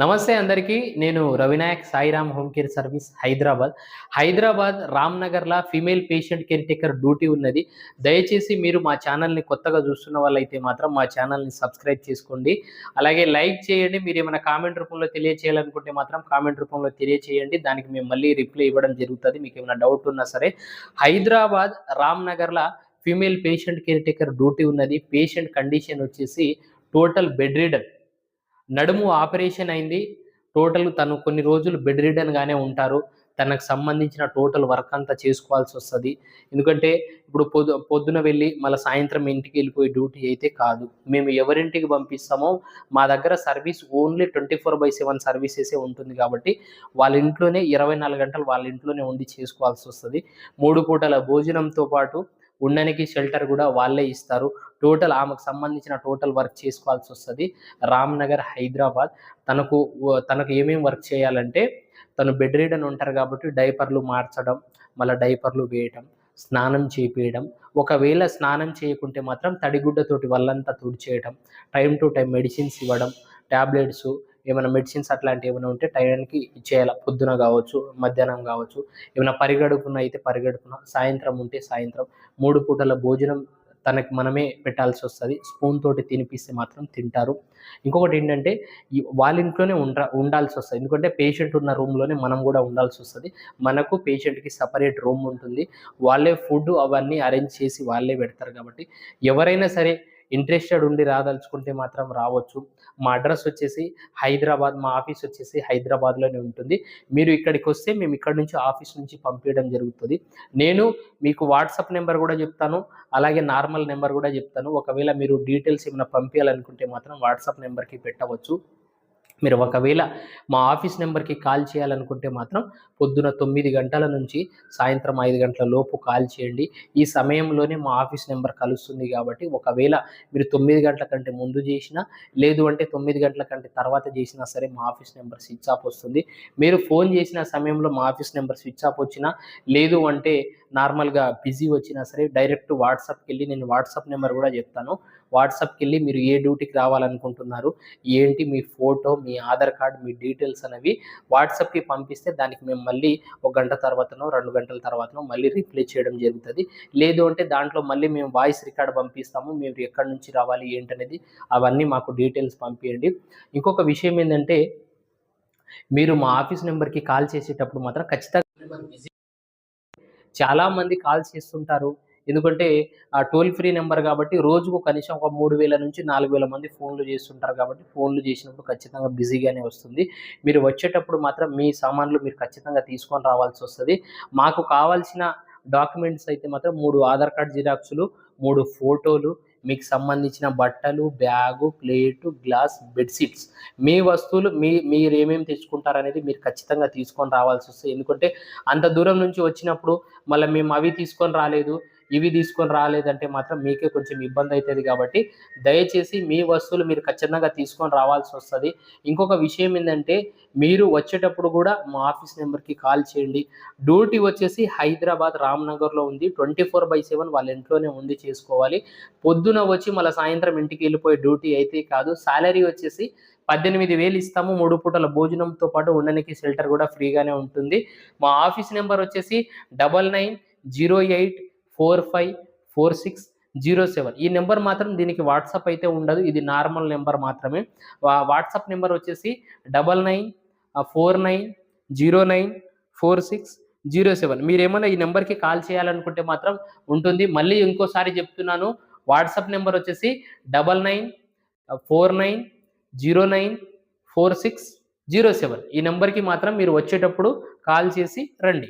నమస్తే అందరికీ నేను Ravinayak Sairam home care service Hyderabad. Hyderabad రామ్నగర్లో female patient caretaker duty ఉన్నది. దయచేసి మీరు మా ఛానల్ని కొత్తగా చూస్తున్న వాళ్ళైతే మాత్రం మా ఛానల్ని సబ్స్క్రైబ్ చేసుకోండి. అలాగే లైక్ చేయండి. మీరు ఏమైనా కామెంట్ రూపంలో తెలియచేయాలనుకుంటే మాత్రం కామెంట్ రూపంలో తెలియచేయండి. దానికి మేము మళ్ళీ రిప్లై ఇవ్వడం జరుగుతుంది. మీకు ఏమైనా డౌట్ ఉన్నా సరే హైదరాబాద్ రామ్నగర్లో female patient caretaker duty ఉన్నది. పేషెంట్ కండిషన్ వచ్చేసి టోటల్ బెడ్ రీడర్ నడుము ఆపరేషన్ అయింది. టోటల్ తను కొన్ని రోజులు బెడ్ రిడన్ గానే ఉంటారు. తనకు సంబంధించిన టోటల్ వర్క్ అంతా చేసుకోవాల్సి వస్తుంది. ఎందుకంటే ఇప్పుడు పొద్దు పొద్దున వెళ్ళి మళ్ళీ సాయంత్రం ఇంటికి వెళ్ళిపోయి డ్యూటీ అయితే కాదు. మేము ఎవరింటికి పంపిస్తామో మా దగ్గర service only twenty four by seven సర్వీసెసే ఉంటుంది కాబట్టి వాళ్ళ ఇంట్లోనే ఇరవై నాలుగు గంటలు వాళ్ళ ఇంట్లోనే ఉండి చేసుకోవాల్సి వస్తుంది. మూడు పూటల భోజనంతో పాటు ఉండడానికి షెల్టర్ కూడా వాళ్ళే ఇస్తారు. టోటల్ ఆమెకు సంబంధించిన టోటల్ వర్క్ చేసుకోవాల్సి వస్తుంది. రామ్నగర్ హైదరాబాద్. తనకు తనకు ఏమేమి వర్క్ చేయాలంటే తను బెడ్ రీడన్ ఉంటారు కాబట్టి డైపర్లు మార్చడం మళ్ళీ డైపర్లు వేయటం స్నానం చేపియడం. ఒకవేళ స్నానం చేయకుంటే మాత్రం తడిగుడ్డతోటి వల్లంతా తుడిచేయడం టైం టు టైం మెడిసిన్స్ ఇవ్వడం ట్యాబ్లెట్స్ ఏమైనా మెడిసిన్స్ అట్లాంటివి ఏమైనా ఉంటే టైంకి ఇచ్చేయాలి? పొద్దున కావచ్చు మధ్యాహ్నం కావచ్చు. ఏమైనా పరిగడుపున అయితే పరిగడుపున సాయంత్రం ఉంటే సాయంత్రం. మూడు పూటల భోజనం తనకి మనమే పెట్టాల్సి వస్తుంది. స్పూన్ తోటి తినిపిస్తే మాత్రం తింటారు. ఇంకొకటి ఏంటంటే వాళ్ళ ఇంట్లోనే ఉండ ఉండాల్సి వస్తుంది. ఎందుకంటే పేషెంట్ ఉన్న రూమ్లోనే మనం కూడా ఉండాల్సి వస్తుంది. మనకు పేషెంట్కి సపరేట్ రూమ్ ఉంటుంది. వాళ్ళే ఫుడ్ అవన్నీ అరేంజ్ చేసి వాళ్ళే పెడతారు కాబట్టి ఎవరైనా సరే ఇంట్రెస్టెడ్ ఉండి రాదలుచుకుంటే మాత్రం రావచ్చు. మా అడ్రస్ వచ్చేసి హైదరాబాద్ మా ఆఫీస్ వచ్చేసి హైదరాబాద్లోనే ఉంటుంది. మీరు ఇక్కడికి వస్తే మేము ఇక్కడ నుంచి ఆఫీస్ నుంచి పంపించడం జరుగుతుంది. నేను మీకు వాట్సాప్ నెంబర్ కూడా చెప్తాను అలాగే నార్మల్ నెంబర్ కూడా చెప్తాను. ఒకవేళ మీరు డీటెయిల్స్ ఏమైనా పంపించాలనుకుంటే మాత్రం వాట్సాప్ నెంబర్కి పెట్టవచ్చు. మీరు ఒకవేళ మా ఆఫీస్ నెంబర్కి కాల్ చేయాలనుకుంటే మాత్రం పొద్దున తొమ్మిది గంటల నుంచి సాయంత్రం ఐదు గంటల లోపు కాల్ చేయండి. ఈ సమయంలోనే మా ఆఫీస్ నెంబర్ కలుస్తుంది కాబట్టి ఒకవేళ మీరు తొమ్మిది గంటల కంటే ముందు చేసినా లేదు అంటే తొమ్మిది గంటల కంటే తర్వాత చేసినా సరే మా ఆఫీస్ నెంబర్ స్విచ్ ఆఫ్ వస్తుంది. మీరు ఫోన్ చేసిన సమయంలో మా ఆఫీస్ నెంబర్ స్విచ్ ఆఫ్ వచ్చినా లేదు అంటే నార్మల్గా బిజీ వచ్చినా సరే డైరెక్ట్ వాట్సాప్కి వెళ్ళి నేను వాట్సాప్ నెంబర్ కూడా చెప్తాను. వాట్సాప్కి వెళ్ళి మీరు ఏ డ్యూటీకి రావాలనుకుంటున్నారు ఏంటి మీ ఫోటో మీ ఆధార్ కార్డ్ మీ డీటెయిల్స్ అనేవి వాట్సాప్కి పంపిస్తే దానికి మేము మళ్ళీ ఒక గంట తర్వాతనో రెండు గంటల తర్వాతనో మళ్ళీ రిప్లై చేయడం జరుగుతుంది. లేదు అంటే దాంట్లో మళ్ళీ మేము వాయిస్ రికార్డ్ పంపిస్తాము మీరు ఎక్కడి నుంచి రావాలి ఏంటనేది అవన్నీ మాకు డీటెయిల్స్ పంపించండి ఇంకొక విషయం ఏంటంటే మీరు మా ఆఫీస్ నెంబర్కి కాల్ చేసేటప్పుడు మాత్రం ఖచ్చితంగా బిజీ చాలామంది కాల్ చేస్తుంటారు. ఎందుకంటే ఆ టోల్ ఫ్రీ నెంబర్ కాబట్టి రోజుకు కనీసం ఒక మూడు వేల నుంచి నాలుగు వేల మంది ఫోన్లు చేస్తుంటారు కాబట్టి ఫోన్లు చేసినప్పుడు ఖచ్చితంగా బిజీగానే వస్తుంది. మీరు వచ్చేటప్పుడు మాత్రం మీ సామాన్లు మీరు ఖచ్చితంగా తీసుకొని రావాల్సి వస్తుంది. మాకు కావాల్సిన డాక్యుమెంట్స్ అయితే మాత్రం మూడు ఆధార్ కార్డ్ జిరాక్సులు మూడు ఫోటోలు మీకు సంబంధించిన బట్టలు బ్యాగు ప్లేటు గ్లాస్ బెడ్షీట్స్. మీ వస్తువులు మీ మీరేమేమి తెచ్చుకుంటారనేది మీరు ఖచ్చితంగా తీసుకొని రావాల్సి వస్తుంది. ఎందుకంటే అంత దూరం నుంచి వచ్చినప్పుడు మళ్ళీ మేము అవి తీసుకొని రాలేదు. ఇవి తీసుకొని రాలేదంటే మాత్రం మీకే కొంచెం ఇబ్బంది అవుతుంది కాబట్టి దయచేసి మీ వస్తువులు మీరు ఖచ్చితంగా తీసుకొని రావాల్సి వస్తుంది. ఇంకొక విషయం ఏంటంటే మీరు వచ్చేటప్పుడు కూడా మా ఆఫీస్ నెంబర్కి కాల్ చేయండి. డ్యూటీ వచ్చేసి హైదరాబాద్ రామ్నగర్లో ఉంది. ట్వంటీ ఫోర్ బై సెవెన్ వాళ్ళ ఇంట్లోనే ఉంది చేసుకోవాలి. పొద్దున వచ్చి మళ్ళీ సాయంత్రం ఇంటికి వెళ్ళిపోయే డ్యూటీ అయితే కాదు. శాలరీ వచ్చేసి పద్దెనిమిది వేలు ఇస్తాము. మూడు పూటల భోజనంతో పాటు ఉండడానికి షెల్టర్ కూడా ఫ్రీగానే ఉంటుంది. మా ఆఫీస్ నెంబర్ వచ్చేసి double nine zero eight four five four six zero seven. ఈ నెంబర్ మాత్రం దీనికి వాట్సాప్ అయితే ఉండదు. ఇది నార్మల్ నెంబర్ మాత్రమే. వాట్సాప్ నెంబర్ వచ్చేసి double nine four nine zero nine four six zero seven. మీరేమైనా ఈ నెంబర్కి కాల్ చేయాలనుకుంటే మాత్రం ఉంటుంది. మళ్ళీ ఇంకోసారి చెప్తున్నాను. వాట్సాప్ నెంబర్ వచ్చేసి double nine four nine zero nine four six zero seven. ఈ నెంబర్కి మాత్రం మీరు వచ్చేటప్పుడు కాల్ చేసి రండి.